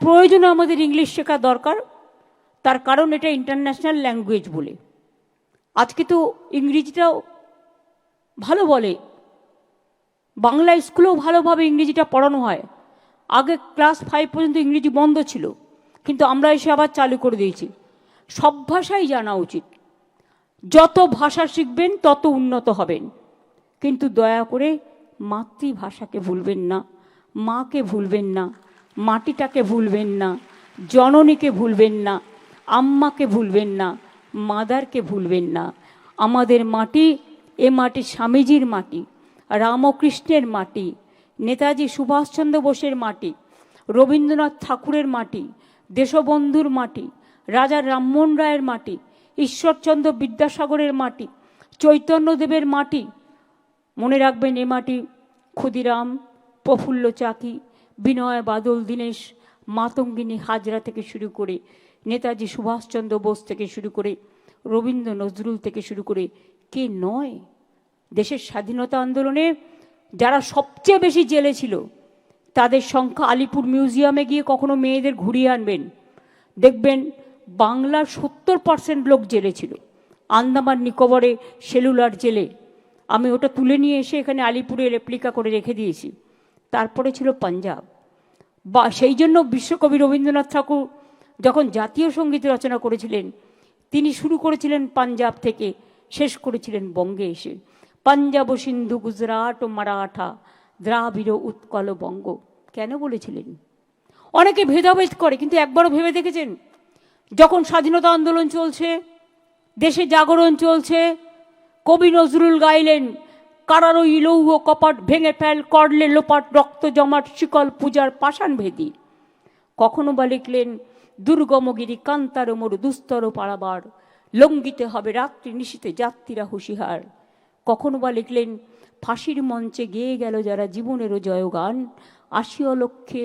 প্রয়োজনে আমাদের ইংলিশ শেখা দরকার। তার কারণ এটা ইন্টারন্যাশনাল ল্যাঙ্গুয়েজ বলে। আজকে তো ইংরেজিটাও ভালো বলে। বাংলা স্কুলেও ভালোভাবে ইংরেজিটা পড়ানো হয়। আগে ক্লাস ফাইভ পর্যন্ত ইংরেজি বন্ধ ছিল। কিন্তু আমরা এসে আবার চালু করে দিয়েছি। সব ভাষাই জানা উচিত। যত ভাষা শিখবেন, তত উন্নত হবেন। কিন্তু দয়া করে মাতৃভাষাকে ভুলবেন না। মাকে ভুলবেন না। মাটিটাকে ভুলবেন না, জননীকে ভুলবেন না, আম্মাকে ভুলবেন না, মাদারকে ভুলবেন না। আমাদের মাটি এ মাটি স্বামীজির মাটি, রামকৃষ্ণের মাটি, নেতাজি সুভাষচন্দ্র বোসের মাটি, রবীন্দ্রনাথ ঠাকুরের মাটি, দেশবন্ধুর মাটি, রাজা রামমোহন রায়ের মাটি, ঈশ্বরচন্দ্র বিদ্যাসাগরের মাটি, চৈতন্যদেবের মাটি। মনে রাখবেন এ মাটি ক্ষুদিরাম, প্রফুল্ল চাকি বিনয়, বাদল, দীনেশ, মাতঙ্গিনী হাজরা থেকে শুরু করে নেতাজি সুভাষচন্দ্র বোস থেকে শুরু করে রবীন্দ্র নজরুল থেকে শুরু করে কে নয়? দেশের স্বাধীনতা আন্দোলনে যারা সবচেয়ে বেশি জেলে ছিল, তাদের সংখ্যা আলিপুর মিউজিয়ামে গিয়ে কখনো মেয়েদের ঘুরিয়ে আনবেন। দেখবেন বাংলার সত্তর পার্সেন্ট লোক জেলে ছিল। আন্দামান নিকোবরে সেলুলার জেলে। আমি ওটা তুলে নিয়ে এসে এখানে আলিপুরে রেপ্লিকা করে রেখে দিয়েছি। তারপরে ছিল পাঞ্জাব। বা সেই জন্য বিশ্বকবি রবীন্দ্রনাথ ঠাকুর যখন জাতীয় সংগীত রচনা করেছিলেন, তিনি শুরু করেছিলেন পাঞ্জাব থেকে, শেষ করেছিলেন বঙ্গে এসে। পাঞ্জাব ও সিন্ধু, গুজরাট ও মারাঠা, দ্রাবিড় উৎকল বঙ্গ। কেন বলেছিলেন? অনেকে ভেদাভেদ করে, কিন্তু একবারও ভেবে দেখেছেন? যখন স্বাধীনতা আন্দোলন চলছে, দেশে জাগরণ চলছে, কবি নজরুল গাইলেন কারারই লৌহ কপাট ভেঙে ফেল, করলে লোপাট রক্ত জমাট, শিকল পূজার পাষাণ ভেদি। কখনো বা লিখলেন, দুর্গমগিরি কান্তার মোর দুস্তর পাড়াবার লঙ্গিতে হবে রাত্রি নিশীতে যাত্রীরা হুঁশিহার কখনো বা লিখলেন, ফাঁসির মঞ্চে গেয়ে গেল যারা জীবনেরও জয়গান আশিও লক্ষ্যে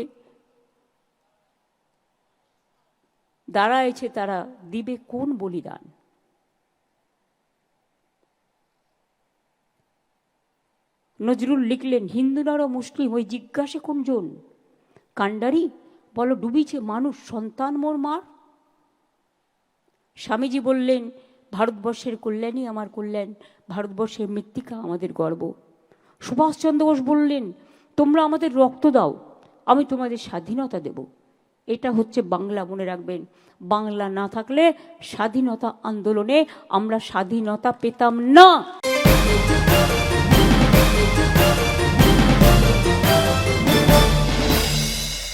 দাঁড়াইছে তারা দিবে কোন বলিদান? নজরুল লিখলেন হিন্দু নর মুসলিম ওই জিজ্ঞাসে কোনজন কাণ্ডারি? বলো, ডুবিছে মানুষ সন্তান মোর মার? স্বামীজি বললেন, ভারতবর্ষের কল্যাণই আমার কল্যাণ, ভারতবর্ষের মৃত্তিকা আমাদের গর্ব। সুভাষচন্দ্র বোস বললেন, তোমরা আমাদের রক্ত দাও, আমি তোমাদের স্বাধীনতা দেব। এটা হচ্ছে বাংলা, মনে রাখবেন। বাংলা না থাকলে স্বাধীনতা আন্দোলনে আমরা স্বাধীনতা পেতাম না।